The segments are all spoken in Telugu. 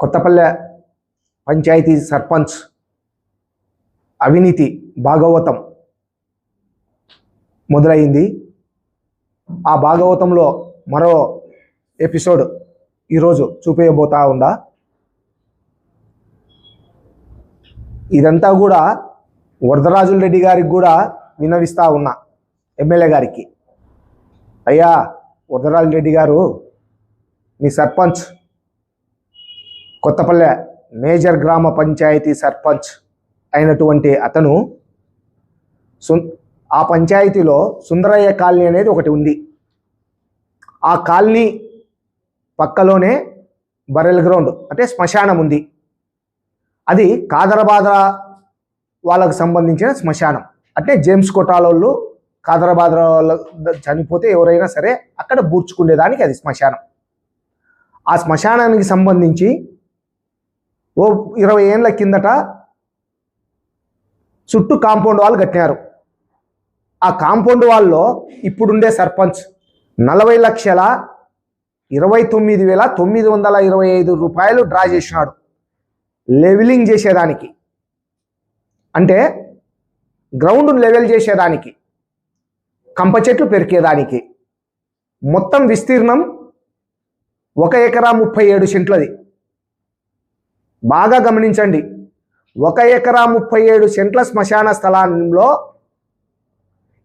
కొత్తపల్లె పంచాయతీ సర్పంచ్ అవినీతి భాగవతం మొదలైంది. ఆ భాగవతంలో మరో ఎపిసోడ్ ఈరోజు చూపించబోతా ఉందా? ఇదంతా కూడా వరదరాజుల రెడ్డి గారికి కూడా వినవిస్తా ఉన్నా ఎమ్మెల్యే గారికి. అయ్యా వరదరాజుల రెడ్డి గారు మీ సర్పంచ్ కొత్తపల్లె మేజర్ గ్రామ పంచాయతీ సర్పంచ్ అయినటువంటి అతను ఆ పంచాయతీలో సుందరయ్య కాలనీ అనేది ఒకటి ఉంది. ఆ కాలనీ పక్కలోనే బరెల్ గ్రౌండ్ అంటే శ్మశానం ఉంది. అది కాదరబాద వాళ్ళకు సంబంధించిన శ్మశానం. అంటే జేమ్స్ కొట్టాలోళ్ళు కాదరబాద వాళ్ళ చనిపోతే ఎవరైనా సరే అక్కడ బూర్చుకునేదానికి అది శ్మశానం. ఆ శ్మశానానికి సంబంధించి ఓ ఇరవై ఏళ్ళ కిందట చుట్టూ కాంపౌండ్ వాళ్ళు కట్టినారు. ఆ కాంపౌండ్ వాళ్ళలో ఇప్పుడుండే సర్పంచ్ నలభై లక్షల ఇరవై తొమ్మిది వేల తొమ్మిది వందల ఇరవై ఐదు రూపాయలు డ్రా చేసినాడు. లెవెలింగ్ చేసేదానికి. అంటే గ్రౌండ్ లెవెల్ చేసేదానికి. కంప చెట్లు పెరికేదానికి. మొత్తం విస్తీర్ణం ఒక ఎకరా ముప్పై ఏడు సెంట్లది. బాగా గమనించండి. ఒక ఎకరా ముప్పై ఏడు సెంట్ల శ్మశాన స్థలంలో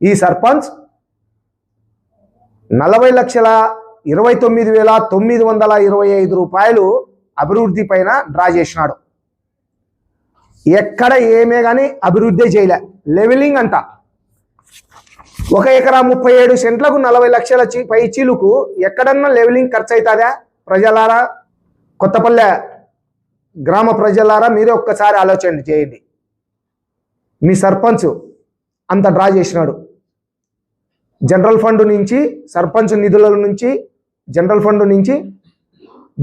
ఈ సర్పంచ్ నలభై లక్షల ఇరవై తొమ్మిది వేల తొమ్మిది వందల ఇరవై ఐదు రూపాయలు అభివృద్ధి పైన డ్రా చేసినాడు. ఎక్కడ ఏమే కానీ అభివృద్ధి చేయలే. లెవెలింగ్ అంట ఒక ఎకరా ముప్పై ఏడు సెంట్లకు నలభై లక్షల చి- పై చీలుకు ఎక్కడన్నా లెవెలింగ్ ఖర్చు అవుతుందా ప్రజలారా కొత్తపల్లె గ్రామ ప్రజలారా మీరే ఒక్కసారి ఆలోచన చేయండి. మీ సర్పంచ్ అంత డ్రా చేసినాడు. జనరల్ ఫండ్ నుంచి సర్పంచ్ నిధుల నుంచి జనరల్ ఫండ్ నుంచి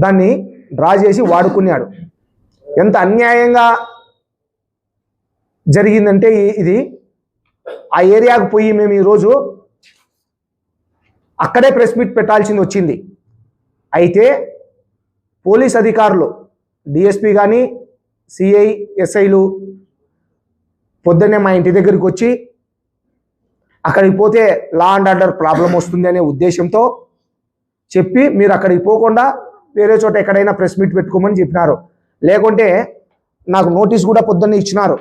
దాన్ని డ్రా చేసి వాడుకున్నాడు. ఎంత అన్యాయంగా జరిగిందంటే ఇది. ఆ ఏరియాకు పోయి మేము ఈరోజు అక్కడే ప్రెస్ మీట్ పెట్టాల్సింది వచ్చింది. అయితే పోలీస్ అధికారులు డిఎస్పీ కానీ సిఐ ఎస్ఐలు పొద్దున్నే మా ఇంటి దగ్గరికి వచ్చి అక్కడికి పోతే లా అండ్ ఆర్డర్ ప్రాబ్లం వస్తుంది అనే ఉద్దేశంతో చెప్పి మీరు అక్కడికి పోకుండా వేరే చోట ఎక్కడైనా ప్రెస్ మీట్ పెట్టుకోమని చెప్పినారు. లేకుంటే నాకు నోటీస్ కూడా పొద్దున్నే ఇచ్చినారు.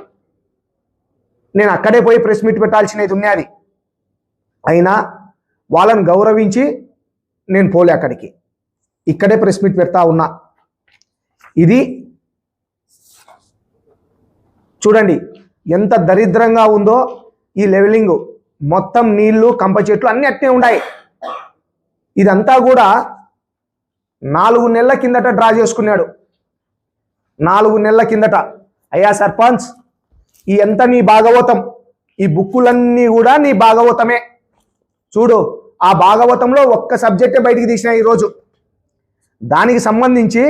నేను అక్కడే పోయి ప్రెస్ మీట్ పెట్టాల్సినది ఉన్నది అయినా వాళ్ళని గౌరవించి నేను పోలే అక్కడికి. ఇక్కడే ప్రెస్ మీట్ పెడతా ఉన్నా. ఇది చూడండి ఎంత దరిద్రంగా ఉందో ఈ లెవెలింగ్. మొత్తం నీళ్ళు కంప చెట్లు అన్ని అట్నే ఉన్నాయి ఇదంతా కూడా నాలుగు నెలల కిందట డ్రా చేసుకున్నాడు. నాలుగు నెలల కిందట. అయ్యా సర్పంచ్ ఈ ఎంత నీ భాగవతం? ఈ బుక్కులన్నీ కూడా నీ భాగవతమే. చూడు ఆ భాగవతంలో ఒక్క సబ్జెక్టే బయటికి తీసిన ఈరోజు. దానికి సంబంధించి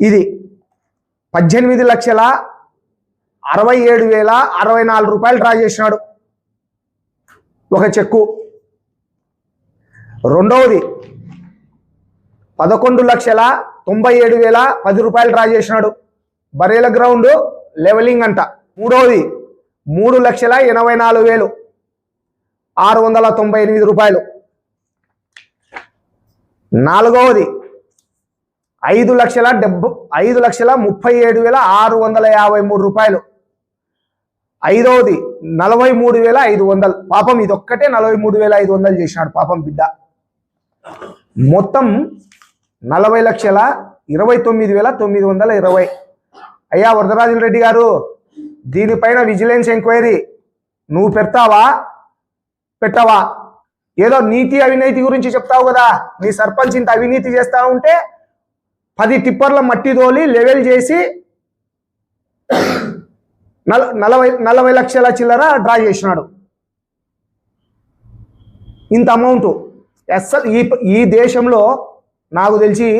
ఇది పద్దెనిమిది లక్షల అరవై ఏడు వేల అరవై నాలుగు రూపాయలు డ్రా చేసినాడు. ఒక చెక్కు. రెండవది పదకొండు లక్షల తొంభై ఏడు వేల పది రూపాయలు డ్రా చేసినాడు. బరేల గ్రౌండ్ లెవెలింగ్ అంట. మూడవది మూడు లక్షల ఎనభై నాలుగు వేలు. ఆరు వందల తొంభై ఎనిమిది రూపాయలు. నాలుగవది ఐదు లక్షల డెబ్బ ఐదు లక్షల ముప్పై ఏడు వేల ఆరు వందల యాభై మూడు రూపాయలు. ఐదవది నలభై మూడు వేల ఐదు వందలు. పాపం ఇదొక్కటే నలభై మూడు వేల ఐదు వందలు చేసినాడు పాపం బిడ్డ. మొత్తం నలభై లక్షల ఇరవై తొమ్మిది వేల తొమ్మిది వందల ఇరవై. అయ్యా వరదరాజుల రెడ్డి గారు దీనిపైన విజిలెన్స్ ఎంక్వైరీ. నువ్వు పెడతావా? పెట్టవా? ఏదో నీతి అవినీతి గురించి చెప్తావు కదా. నీ సర్పంచ్ ఇంత అవినీతి చేస్తా ఉంటే పది టిప్పర్ల మట్టి తోలి లెవెల్ చేసి నల నలభై నలభై లక్షల చిల్లర డ్రా చేసినాడు. ఇంత అమౌంట్. అస్సలు ఈ ఈ దేశంలో నాకు తెలిసి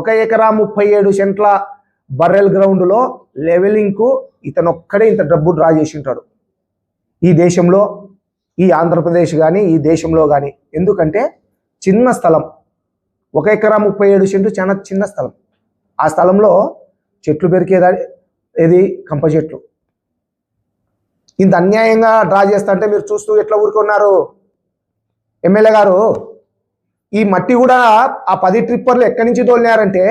ఒక ఎకరా ముప్పై ఏడు సెంట్ల బర్రెల్ గ్రౌండ్లో లెవెలింగ్కు ఇతను ఒక్కడే ఇంత డబ్బు డ్రా చేసి ఉంటాడు ఈ దేశంలో ఈ ఆంధ్రప్రదేశ్ కానీ ఈ దేశంలో కానీ ఎందుకంటే చిన్న స్థలం. ఒక ఎకరా ముప్పై ఏడు సెంటు చాలా చిన్న స్థలం. ఆ స్థలంలో చెట్లు పెరికేదా ఏది? కంప చెట్లు. ఇంత అన్యాయంగా డ్రా చేస్తా అంటే మీరు చూస్తూ ఎట్లా ఊరుకున్నారు? ఎమ్మెల్యే గారు ఈ మట్టి కూడా ఆ పది ట్రిప్పర్లు ఎక్కడి నుంచి తోలినారంటే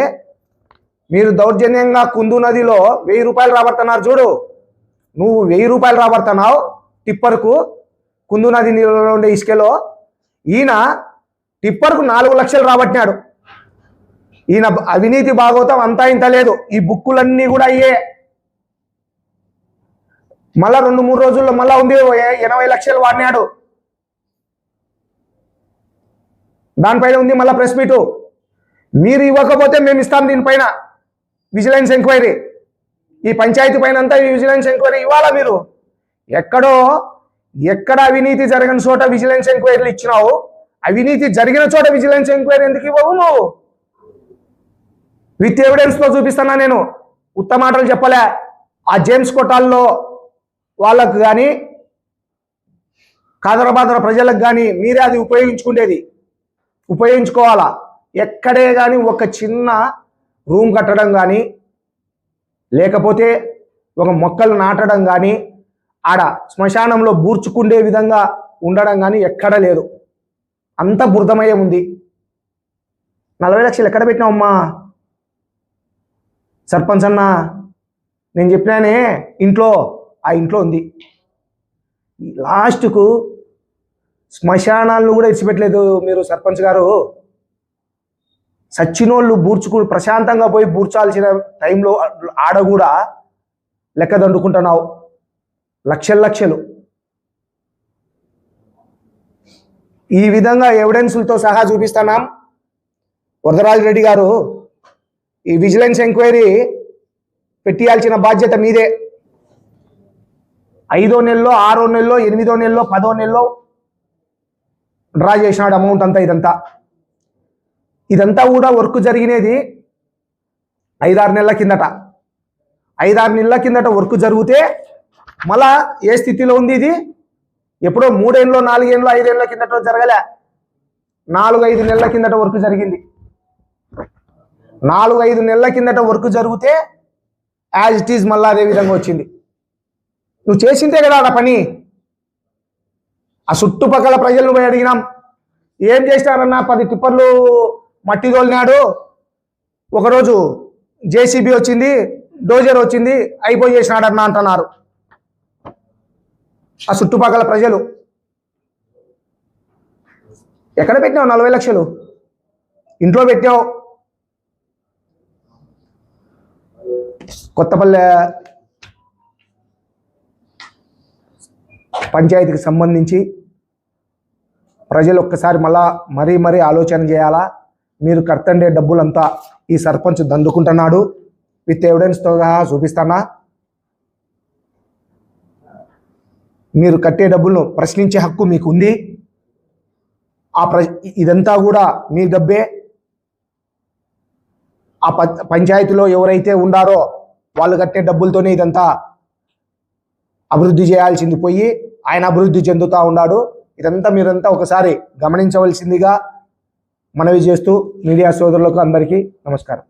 మీరు దౌర్జన్యంగా కుందు నదిలో వెయ్యి రూపాయలు రాబడుతున్నారు చూడు. నువ్వు వెయ్యి రూపాయలు రాబడుతున్నావు టిప్పర్కు కుందు నది నీళ్ళలో ఉండే ఇసుకలో. ఈయన టిప్పర్కు నాలుగు లక్షలు రాబట్టినాడు. ఈయన అవినీతి భాగవతం అంతా ఇంత లేదు. ఈ బుక్కులన్నీ కూడా అయ్యే మళ్ళా రెండు మూడు రోజుల్లో మళ్ళా ఉంది ఎనభై లక్షలు వాడినాడు. దానిపైన ఉంది మళ్ళా ప్రెస్ మీటు. మీరు ఇవ్వకపోతే మేము ఇస్తాం దీనిపైన విజిలెన్స్ ఎంక్వైరీ. ఈ పంచాయతీ పైన అంతా ఈ విజిలెన్స్ ఎంక్వైరీ ఇవ్వాలా మీరు? ఎక్కడో ఎక్కడ అవినీతి జరగని చోట విజిలెన్స్ ఎంక్వైరీలు ఇచ్చినావు? అవినీతి జరిగిన చోట విజిలెన్స్ ఎంక్వైరీ ఎందుకు ఇవ్వవు నువ్వు? విత్ ఎవిడెన్స్లో చూపిస్తున్నా నేను. ఉత్తమ మాటలు చెప్పలే. ఆ జేమ్స్ కొట్టాల్లో వాళ్ళకు కానీ కాదరబాదర ప్రజలకు కానీ మీరే అది ఉపయోగించుకునేది ఉపయోగించుకోవాలా? ఎక్కడే కానీ ఒక చిన్న రూమ్ కట్టడం కానీ లేకపోతే ఒక మొక్కలు నాటడం కానీ ఆడ శ్మశానంలో బూర్చుకుండే విధంగా ఉండడం కానీ ఎక్కడ లేదు. అంత బురదమయ్యే ఉంది. నలభై లక్షలు ఎక్కడ పెట్టినావమ్మా? సర్పంచ్ అన్న నేను చెప్పినానే ఇంట్లో ఆ ఇంట్లో ఉంది. లాస్ట్కు శ్మశానాలను కూడా ఇచ్చిపెట్టలేదు మీరు సర్పంచ్ గారు. సచ్చినోళ్ళు బూర్చుకు ప్రశాంతంగా పోయి బూర్చాల్సిన టైంలో ఆడ కూడా లెక్క దండుకుంటున్నావు. లక్షలు లక్షలు. ఈ విధంగా ఎవిడెన్సులతో సహా చూపిస్తున్నాం. వరదరాజు రెడ్డి గారు ఈ విజిలెన్స్ ఎంక్వైరీ పెట్టియాల్సిన బాధ్యత మీదే. ఐదో నెలలో ఆరో నెలలో ఎనిమిదో నెలలో పదో నెలలో డ్రా చేసినాడు అమౌంట్ అంతా ఇదంతా. ఇదంతా కూడా వర్క్ జరిగినది ఐదారు నెలల కిందట. ఐదారు నెలల కిందట వర్క్ జరిగితే మళ్ళా ఏ స్థితిలో ఉంది ఇది? ఎప్పుడో మూడేళ్ళలో నాలుగేళ్ళలో ఐదేళ్ళ కిందట జరగలే. నాలుగు ఐదు నెలల కిందట వర్క్ జరిగింది. నాలుగు ఐదు నెలల కిందట వర్క్ జరిగితే యాజ్ ఇట్ ఈజ్ మళ్ళీ అదే విధంగా వచ్చింది. నువ్వు చేసిందే కదా ఆ పని. ఆ చుట్టుపక్కల ప్రజలను పోయి అడిగినాం. ఏం చేసినారన్నా పది టిప్పర్లు మట్టి తోలినాడు. ఒకరోజు జేసీబీ వచ్చింది డోజర్ వచ్చింది అయిపోయి చేసినాడన్నా అంటున్నారు. ఆ చుట్టుపక్కల ప్రజలు. ఎక్కడ పెట్టినావు నలభై లక్షలు? ఇంట్లో పెట్టావు. కొత్తపల్లె పంచాయతీకి సంబంధించి ప్రజలు ఒక్కసారి మళ్ళా మరీ మరీ ఆలోచన చేయాలా? మీరు కర్తండే డబ్బులంతా ఈ సర్పంచ్ దందుకుంటున్నాడు. విత్ ఎవిడెన్స్తో సహా చూపిస్తానా? మీరు కట్టే డబ్బులను ప్రశ్నించే హక్కు మీకు ఉంది ఆ ప్ర ఇదంతా కూడా మీ డబ్బే ఆ పంచాయతీలో ఎవరైతే ఉండారో వాళ్ళు కట్టే డబ్బులతోనే ఇదంతా అభివృద్ధి చేయాల్సింది పోయి ఆయన అభివృద్ధి చెందుతూ ఉన్నాడు. ఇదంతా మీరంతా ఒకసారి గమనించవలసిందిగా మనవి చేస్తూ మీడియా సోదరులకు అందరికీ నమస్కారం.